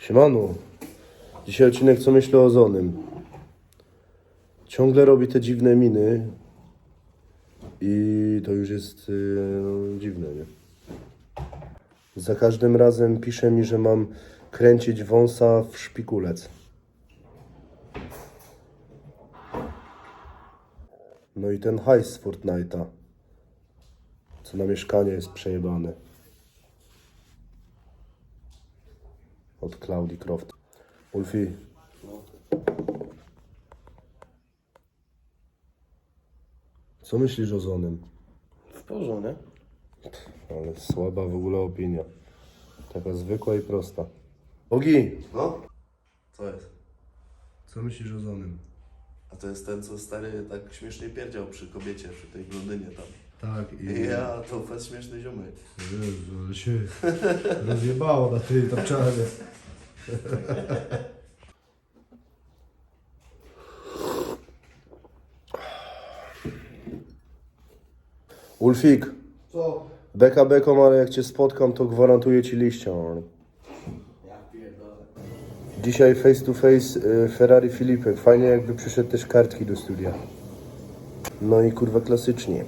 Siemano. Dzisiaj odcinek co myślę o Zonym. Ciągle robi te dziwne miny. I to już jest yy, dziwne, nie? Za każdym razem pisze mi, że mam kręcić wąsa w szpikulec. No i ten hajs z Fortnite'a. Co na mieszkanie jest przejebane. Od Claudii Croft. Ulfi. Co myślisz o Zonym? W porządku, nie? Ale słaba w ogóle opinia. Taka zwykła i prosta. Ogi, No? Co jest? co myślisz o Zonym? A to jest ten, co stary tak śmiesznie pierdział przy kobiecie, przy tej blondynie tam. Tak, I ja, to fest śmieszny ziomek. Jezu, ale się rozjebało na tej tapczanie. Ulfik, Co? beka beką, ale jak cię spotkam, to gwarantuję ci liścią. Ja pierdolę. Dzisiaj face to face y, Ferrari Filipek. Fajnie jakby przyszedł też kartki do studia. No i kurwa klasycznie.